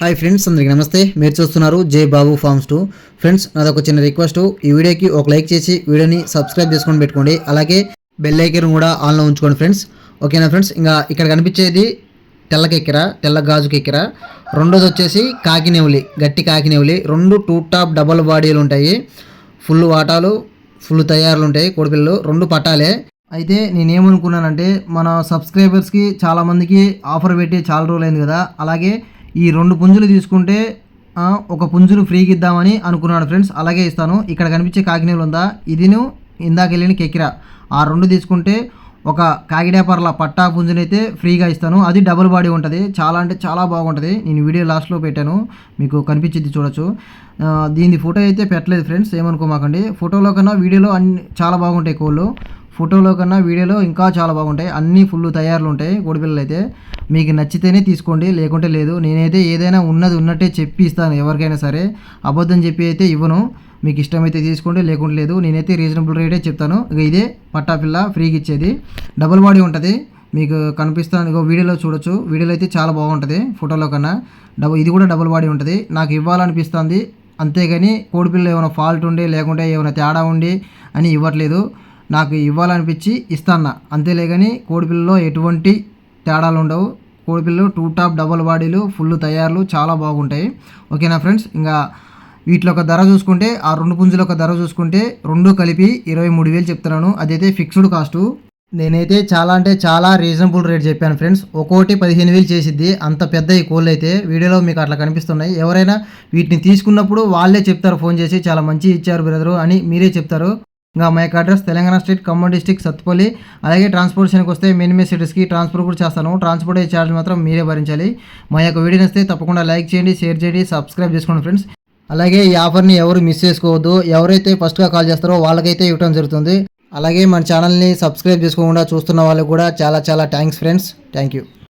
Hi friends అందరికీ నమస్తే. మీరు చూస్తున్నారు జై బాబు ఫార్మ్స్ టూ. ఫ్రెండ్స్ నాదొక చిన్న రిక్వెస్ట్ ఈ వీడియోకి ఒక లైక్ చేసి వీడియోని సబ్స్క్రైబ్ చేసుకొని పెట్టుకోండి. అలాగే బెల్ ఐకన్ కూడా ఆన్లో ఉంచుకోండి ఫ్రెండ్స్ ఓకేనా ఫ్రెండ్స్ ఇంకా ఇక్కడ కనిపించేది తెల్ల కెక్కెర తెల్ల గాజు కెక్కెర రెండోది వచ్చేసి కాకినేవులి గట్టి కాకినేవులి రెండు టూ టాప్ డబల్ బాడీలు ఉంటాయి. ఫుల్ వాటాలు ఫుల్ తయారులు ఉంటాయి కోడిపిల్లలు రెండు పట్టాలే అయితే నేనేమనుకున్నానంటే మన సబ్స్క్రైబర్స్కి చాలామందికి ఆఫర్ పెట్టి చాలా రోజులైంది కదా. అలాగే ఈ రెండు పుంజులు తీసుకుంటే ఒక పుంజును ఫ్రీకి ఇద్దామని అనుకున్నాను ఫ్రెండ్స్. అలాగే ఇస్తాను. ఇక్కడ కనిపించే కాకినేవులు ఉందా? ఇదిను ఇందాక వెళ్ళిన కెకిరా. ఆ రెండు తీసుకుంటే ఒక కాకిడేపర్ల పట్టా పుంజునైతే ఫ్రీగా ఇస్తాను. అది డబుల్ బాడీ ఉంటుంది. చాలా అంటే చాలా బాగుంటుంది. నేను వీడియో లాస్ట్లో పెట్టాను. మీకు కనిపించింది చూడొచ్చు. దీని ఫోటో అయితే పెట్టలేదు ఫ్రెండ్స్. ఏమనుకోమాకండి. ఫోటోలో కన్నా వీడియోలో అన్ని చాలా బాగుంటాయి కోళ్ళు. ఫోటోలో కన్నా వీడియోలో ఇంకా చాలా బాగుంటాయి. అన్నీ ఫుల్ తయారులు ఉంటాయి కోడిపిల్లలు అయితే మీకు నచ్చితేనే తీసుకోండి లేకుంటే లేదు. నేనైతే ఏదైనా ఉన్నది ఉన్నట్టే చెప్పి ఇస్తాను ఎవరికైనా సరే. అబద్ధం చెప్పి అయితే ఇవ్వను. మీకు ఇష్టమైతే తీసుకోండి లేకుంటే లేదు. నేనైతే రీజనబుల్ రేటే చెప్తాను. ఇక ఇదే పట్టాపిల్ల ఫ్రీగా ఇచ్చేది. డబుల్ బాడీ ఉంటుంది. మీకు కనిపిస్తాను. ఇక వీడియోలో చూడొచ్చు. వీడియోలో అయితే చాలా బాగుంటుంది ఫోటోలో కన్నా. డబుల్ ఇది కూడా డబుల్ బాడీ ఉంటుంది. నాకు ఇవ్వాలనిపిస్తుంది. అంతేగాని కోడిపిల్ల ఏమైనా ఫాల్ట్ ఉండి లేకుంటే ఏమైనా తేడా ఉండి అని ఇవ్వట్లేదు. నాకు ఇవ్వాలనిపించి ఇస్తాను అంతేలే కానీ కోడిపిల్లలో ఎటువంటి తేడాలు ఉండవు. కోడిపిల్లలు టూ టాప్ డబుల్ బాడీలు ఫుల్ తయారులు చాలా బాగుంటాయి. ఓకేనా ఫ్రెండ్స్? ఇంకా వీటిలో ఒక ధర చూసుకుంటే ఆ రెండు పుంజుల ఒక ధర చూసుకుంటే రెండు కలిపి ఇరవై మూడు వేలు చెప్తున్నాను. అదైతే ఫిక్స్డ్ కాస్టు. నేనైతే చాలా అంటే చాలా రీజనబుల్ రేట్ చెప్పాను ఫ్రెండ్స్. ఒక్కోటి పదిహేను వేలు చేసిద్ది. అంత పెద్ద ఈ కోళ్ళు అయితే వీడియోలో మీకు అట్లా కనిపిస్తున్నాయి. ఎవరైనా వీటిని తీసుకున్నప్పుడు వాళ్ళే చెప్తారు ఫోన్ చేసి చాలా మంచి ఇచ్చారు బ్రదరు అని మీరే చెప్తారు. ఇంకా మా యొక్క address Telangana state Khammam district Sathupalli. అలాగే ట్రాన్స్పోర్టేషన్కి వస్తే మినిమే సిటీస్కి ట్రాన్స్పోర్ట్ కూడా చేస్తాను. ట్రాన్స్పోర్ట్ ఛార్జ్ మాత్రం మీరే భరించాలి. మా యొక్క వీడియో నస్తే తప్పకుండా లైక్ చేయండి షేర్ చేయండి సబ్స్క్రైబ్ చేసుకోండి ఫ్రెండ్స్. అలాగే ఈ ఆఫర్ని ఎవరు మిస్ చేసుకోవద్దు. ఎవరైతే ఫస్ట్గా కాల్ చేస్తారో వాళ్ళకైతే ఇవ్వడం జరుగుతుంది. అలాగే మన ఛానల్ని సబ్స్క్రైబ్ చేసుకోకుండా చూస్తున్న వాళ్ళు కూడా చాలా చాలా థ్యాంక్స్ ఫ్రెండ్స్. Thank you.